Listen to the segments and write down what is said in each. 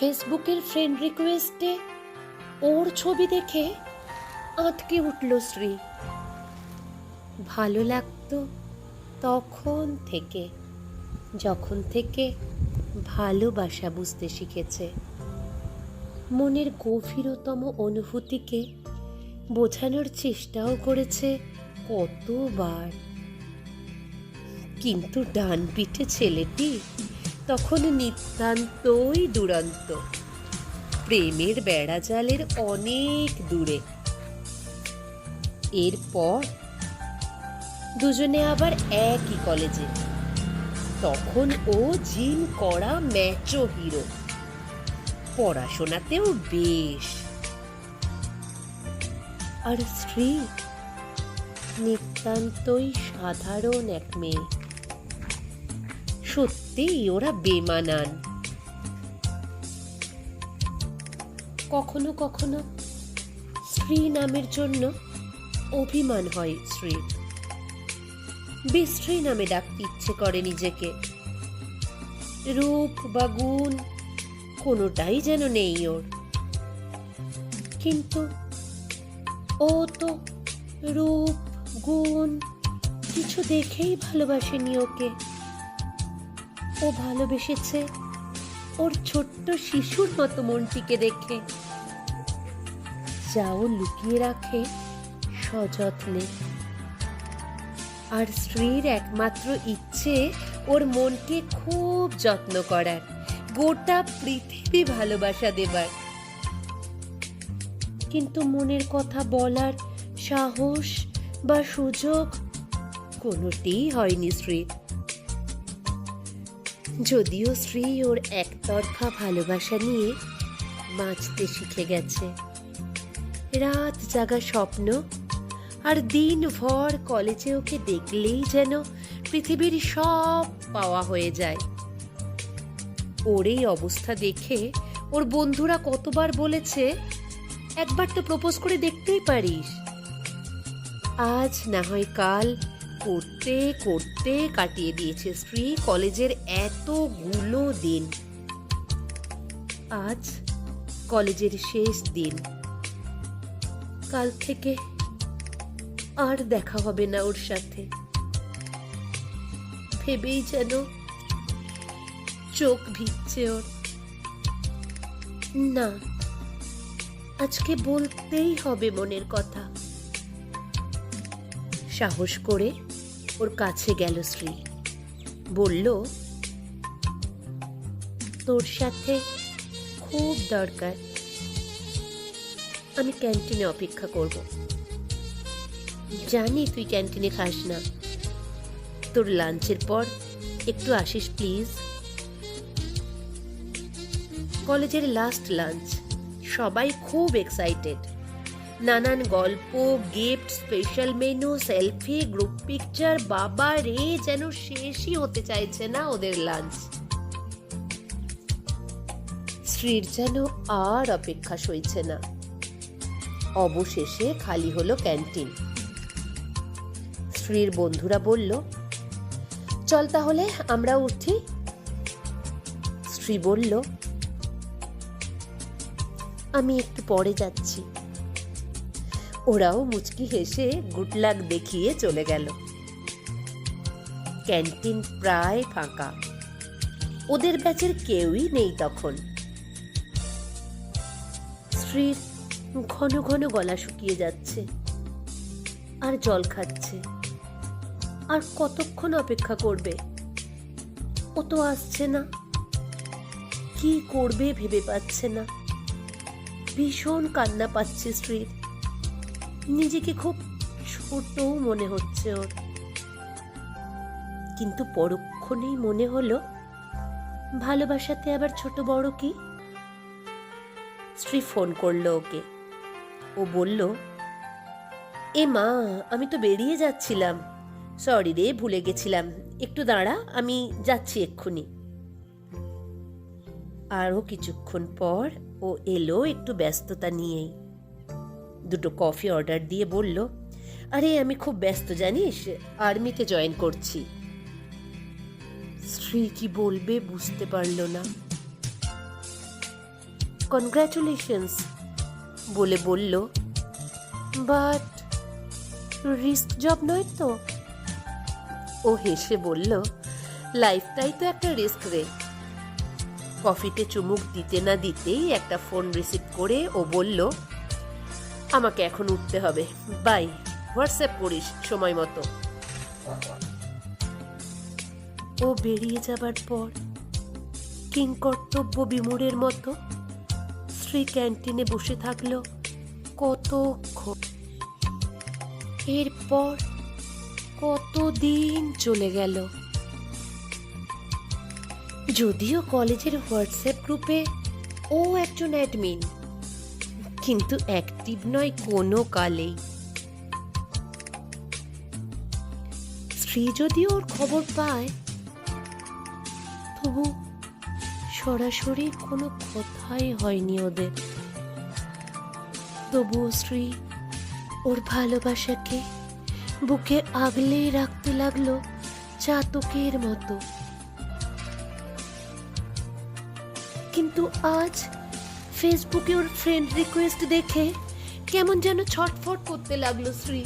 ফেসবুকের ফ্রেন্ড রিকোয়েস্টে ওর ছবি দেখে আটকে উঠল শ্রী। ভালো লাগতো তখন থেকে, যখন থেকে ভালোবাসা বুঝতে শিখেছে। মনের গভীরতম অনুভূতিকে বোঝানোর চেষ্টাও করেছে কতবার। কিন্তু ডান পিঠে ছেলেটি তখন নিতান্তই দুরন্ত। প্রেমের বেড়াজালের অনেক দূরে। এরপর দুজনে আবার একই কলেজে। তখন ও জিম করা ম্যাচো হিরো। পড়াশোনাতেও বেশ। আর স্ত্রী নিতান্তই সাধারণ এক মেয়ে। সত্যিই ওরা বেমানান। কখনো কখনো শ্রী নামের জন্য অভিমান হয় শ্রীর বিশ্রী নামে ডাকতে ইচ্ছে করে নিজেকে। রূপ বা গুণ কোনোটাই যেন নেই ওর। কিন্তু ও তো রূপ, গুণ কিছু দেখেই ভালোবাসেনি ওকে। ও ভালোবেসেছে। ওর ছোট্ট শিশুর মতো মনটিকে দেখে। যা ও লুকিয়ে রাখে সযত্নে। আর স্ত্রীর একমাত্র ইচ্ছে ওর মনকে খুব যত্ন করার, গোটা পৃথিবী ভালোবাসা দেবার। কিন্তু মনের কথা বলার সাহস বা সুযোগ কোনোটিই হয়নি শ্রীর যদিও স্ত্রী ওর একতরফা ভালোবাসা নিয়ে বাঁচতে শিখে গেছে। রাত জাগা স্বপ্ন, আর দিন ভর কলেজে ওকে দেখলেই যেন পৃথিবীর সব পাওয়া হয়ে যায়। ওর এই অবস্থা দেখে ওর বন্ধুরা কতবার বলেছে, একবার তো প্রপোজ করে দেখতেই পারিস। আজ না হয় কাল করতে করতে কাটিয়ে দিয়েছে স্ত্রী কলেজের এতগুলো দিন। আজ কলেজের শেষ দিন। কাল থেকে আর দেখা হবে না ওর সাথে। ভেবেই যেন চোখ ভিজছে ওর। না, আজকে বলতেই হবে মনের কথা। সাহস করে ওর কাছে গেল শ্রী বলল, তোর সাথে খুব দরকার। আমি ক্যান্টিনে অপেক্ষা করব। জানি তুই ক্যান্টিনে খাস না। তোর লাঞ্চের পর একটু আসিস, প্লিজ? কলেজের লাস্ট লাঞ্চ। সবাই খুব এক্সাইটেড। নানান গল্প gift special menu selfie group picture বাবা রে, যেন শেষই হতে চাইছে না ওদের লাঞ্চ শ্রীর যেন আর অপেক্ষা সইছে না। অবশেষে খালি হলো ক্যান্টিন। শ্রীর বন্ধুরা বলল, চল তাহলে আমরা উঠি। শ্রী বলল, আমি একটু পরে যাচ্ছি। ওরাও মুচকি হেসে গুড লাক দেখিয়ে চলে গেল। ক্যান্টিন প্রায় ফাঁকা। ওদের ব্যাচের কেউই নেই তখন। স্ত্রীর ঘন ঘন গলা শুকিয়ে যাচ্ছে আর জল খাচ্ছে। আর কতক্ষণ অপেক্ষা করবে? ও তো আসছে না। কি করবে ভেবে পাচ্ছে না। ভীষণ কান্না পাচ্ছে স্ত্রীর। নিজেকে খুব ছোট মনে হচ্ছে ওর। কিন্তু পরক্ষণেই মনে হলো, ভালোবাসাতে আবার ছোট বড় কি? স্ত্রী ফোন করল ওকে। ও বলল, এ মা, আমি তো বেরিয়ে যাচ্ছিলাম। সরি রে, ভুলে গেছিলাম। একটু দাঁড়া, আমি যাচ্ছি এক্ষুনি। আরও কিছুক্ষণ পর ও এলো একটু ব্যস্ততা নিয়েই। দুটো কফি অর্ডার দিয়ে বলল, আরে, আমি খুব ব্যস্ত, জানিস? আর্মিতে জয়েন করছি। স্ত্রী কি বলবে বুঝতে পারল না। কনগ্রাচুলেশনস বলে বলল বাট রিস্ক জব নয় তো? ও হেসে বলল লাইফটাই তো একটা রিস্ক রে। কফিতে চুমুক দিতে না দিতেই একটা ফোন রিসিভ করে ও বলল আমাকে এখন উঠতে হবে। বাই, হোয়াটসঅ্যাপ করিস সময় মতো। ও বেরিয়ে যাবার পর কিংকর্তব্য বিমূঢ়ের মতো শ্রী ক্যান্টিনে বসে থাকল কতক্ষণ? এরপর কতদিন চলে গেল? যদিও কলেজের হোয়াটসঅ্যাপ গ্রুপে ও একজন অ্যাডমিন কিন্তু অ্যাক্টিভ নয় কোনো কালেই। স্ত্রী যদিও ওর খবর পায়, তবু সরাসরি কোনো কথাই হয়নি ওদের। তবুও স্ত্রী ওর ভালোবাসাকে বুকে আগলে রাখতে লাগল চাতকের মতো। কিন্তু আজ ফেসবুকে ওর ফ্রেন্ড রিকোয়েস্ট দেখে কেমন যেন ছটফট করতে লাগল শ্রী।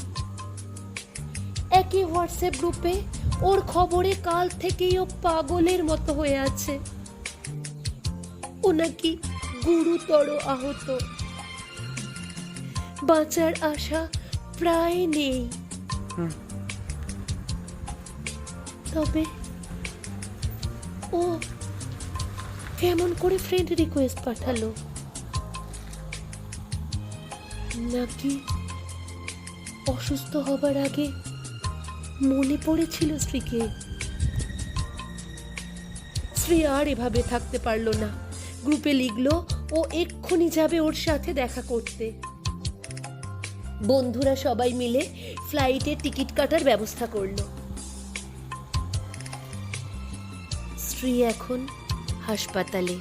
একই হোয়াটসঅ্যাপ গ্রুপে ওর খবরে কাল থেকেই ও পাগলের মতো হয়ে আছে। ও নাকি গুরুতর আহত। বাঁচার আশা প্রায় নেই। তবে ও কেমন করে ফ্রেন্ড রিকোয়েস্ট পাঠালো? নাকি অসুস্থ হবার আগে মনে পড়েছিল স্ত্রীকে। স্ত্রী আর এভাবে থাকতে পারল না। গ্রুপে লিখলো, ও এক্ষুনি যাবে ওর সাথে দেখা করতে। বন্ধুরা সবাই মিলে ফ্লাইটে টিকিট কাটার ব্যবস্থা করল। স্ত্রী এখন হাসপাতালে।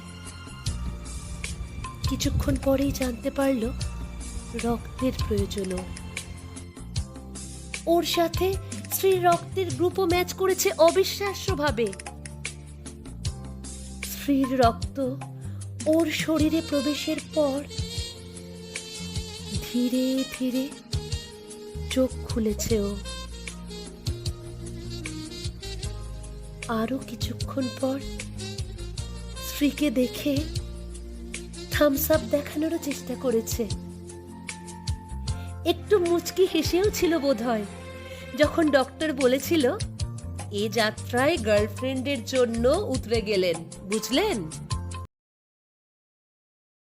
কিছুক্ষণ পরেই জানতে পারল রক্তের প্রয়োজন ওর। সাথে স্ত্রীর রক্তের গ্রুপও ম্যাচ করেছে অবিশ্বাস্যভাবে। স্ত্রীর রক্ত ওর শরীরে প্রবেশের পর ধীরে ধীরে চোখ খুলেছে ও। আরও কিছুক্ষণ পর স্ত্রীকে দেখে থামস আপ দেখানোরও চেষ্টা করেছে। একটু মুচকি হেসেও ছিল বোধহয়। যখন ডক্টর বলেছিল, এ যাত্রায় গার্লফ্রেন্ডের জন্য উতরে গেলেন, বুঝলেন?